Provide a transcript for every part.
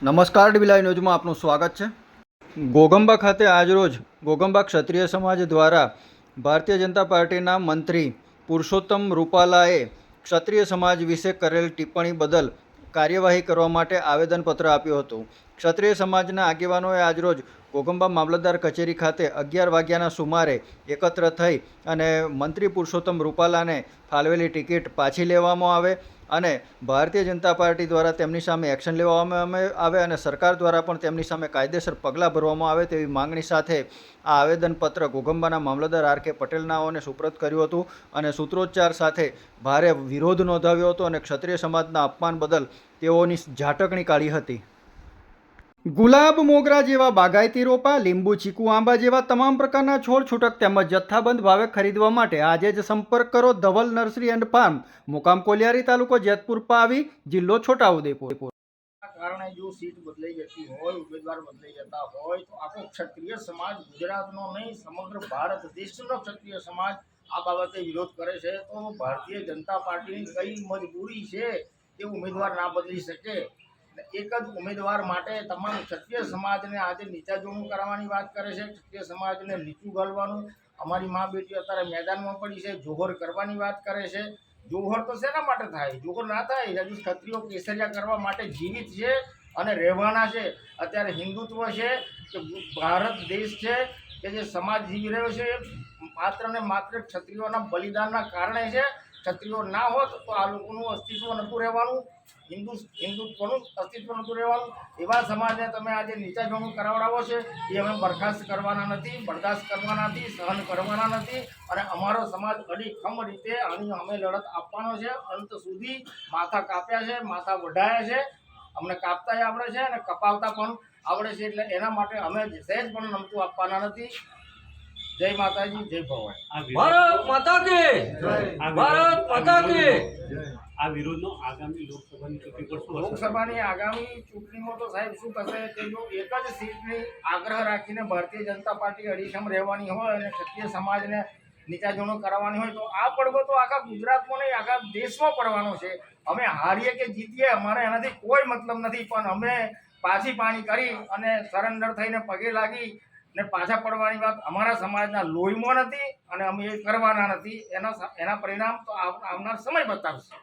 નમસ્કાર ડીબીલાઈ ન્યૂઝમાં આપનું સ્વાગત છે. ગોગંબા ખાતે આજરોજ ગોગંબા ક્ષત્રિય સમાજ દ્વારા ભારતીય જનતા પાર્ટીના મંત્રી પુરુષોત્તમ રૂપાલાએ ક્ષત્રિય સમાજ વિશે કરેલ ટિપ્પણી બદલ કાર્યવાહી કરવા માટે આવેદનપત્ર આપ્યું હતું. ક્ષત્રિય સમાજના આગેવાનોએ આજરોજ ગોગંબા મામલતદાર કચેરી ખાતે અગિયાર વાગ્યાના સુમારે એકત્ર થઈ અને મંત્રી પુરુષોત્તમ રૂપાલાને ફાળવેલી ટિકિટ પાછી લેવામાં આવે અને ભારતીય જનતા પાર્ટી દ્વારા તેમની સામે એક્શન લેવામાં આવે અને સરકાર દ્વારા પણ તેમની સામે કાયદેસર પગલાં ભરવામાં આવે તેવી માંગણી સાથે આ આવેદનપત્ર ગોગંબાના મામલતદાર આર કે પટેલનાઓને સુપ્રત કર્યું હતું અને સૂત્રોચ્ચાર સાથે ભારે વિરોધ નોંધાવ્યો હતો અને ક્ષત્રિય સમાજના અપમાન બદલ તેઓની ઝાટકણી કાઢી હતી. ગુલાબ, મોગરા જેવા બાગાયતી રોપા, લીંબુ, ચીકુ, આંબા જેવા તમામ પ્રકારના છોડ છૂટક તેમજ જથ્થાબંધ ભાવે ખરીદવા માટે આજે જ સંપર્ક કરો ધવલ નર્સરી એન્ડ ફાર્મ, મુકામ કોલિયારી તાલુકો જેતપુર, પાવી, જિલ્લો છોટાઉદેપુર. કારણે જો સીટ બદલાઈ જતી હોય, ઉમેદવાર બદલાઈ જતા હોય, તો આખો ક્ષત્રિય સમાજ, ગુજરાતનો નહીં, સમગ્ર ભારત દેશનો ક્ષત્રિય સમાજ આ બાબતે વિરોધ કરે છે. તો ભારતીય જનતા પાર્ટીની કઈ મજબૂરી છે કે ઉમેદવાર ના બદલી શકે? એક જ ઉમેદવાર માટે તમામ ક્ષત્રિય સમાજને આજે નીચાજોણું કરવાની વાત કરે છે. ક્ષત્રિય સમાજને નીચું ગાળવાનું અમારી મા બેટી અત્યારે મેદાનમાં પડી છે, જોહર કરવાની વાત કરે છે. જોહર તો શેના માટે થાય? જોહર ના થાય? હજુ ક્ષત્રિયો કેસરિયા કરવા માટે જીવિત છે અને રહેવાના છે. અત્યારે હિન્દુત્વ છે કે ભારત દેશ છે કે જે સમાજ જીવી રહ્યો છે માત્ર ને માત્ર ક્ષત્રિયોના બલિદાનના કારણે છે. ક્ષત્રિયો ના હોત તો આ લોકોનું અસ્તિત્વ નહોતું રહેવાનું. હિન્દુ હિન્દુત્વનું અસ્તિત્વ નહોતું રહેવાનું. એવા સમાજને તમે આજે નીચાજોણું કરાવડાવો છે એ અમે બરખાસ્ત કરવાના નથી બરદાસ્ત કરવાના નથી સહન કરવાના નથી. અને અમારો સમાજ અડીખમ રીતે આની અમે લડત આપવાનો છે. અંત સુધી માથા કાપ્યા છે માથા વઢાયા છે. અમને કાપતાય આવડે છે અને કપાવતા પણ આવડે છે. એટલે એના માટે અમે સહેજ પણ નમતું આપવાના નથી. જય માતાજી જય ભવાની ભારત માતા કે ભારત માતા કે આ વિરોધનો આગામી લોકસભાની ચૂંટણી પર શું લોકસભાની આગામી ચૂંટણીમાં તો સાહેબ શું થશે? કે જો એક જ સીટની આગ્રહ રાખીને ભારતીય જનતા પાર્ટી અડીખમ રહેવાની હોય અને ક્ષત્રિય સમાજને નીચાજોણો કરવાની હોય તો આ પડવો તો આખા ગુજરાતમાં નહીં, આખા દેશમાં પડવાનો છે. અમે હારીએ કે જીતીએ, અમારે એનાથી કોઈ મતલબ નથી, પણ અમે પાછી પાણી કરી અને સરેન્ડર થઈને પગે લાગી ને પાછા પડવાની વાત અમારા સમાજના લોહીમાં નથી અને અમે એ કરવાના નથી. એના એના પરિણામ તો આવનાર સમય બતાવશે.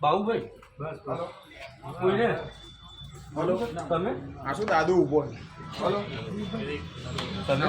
બાહુભાઈ કોઈને? તમે? આ શું દાદુ ઊભો તમે?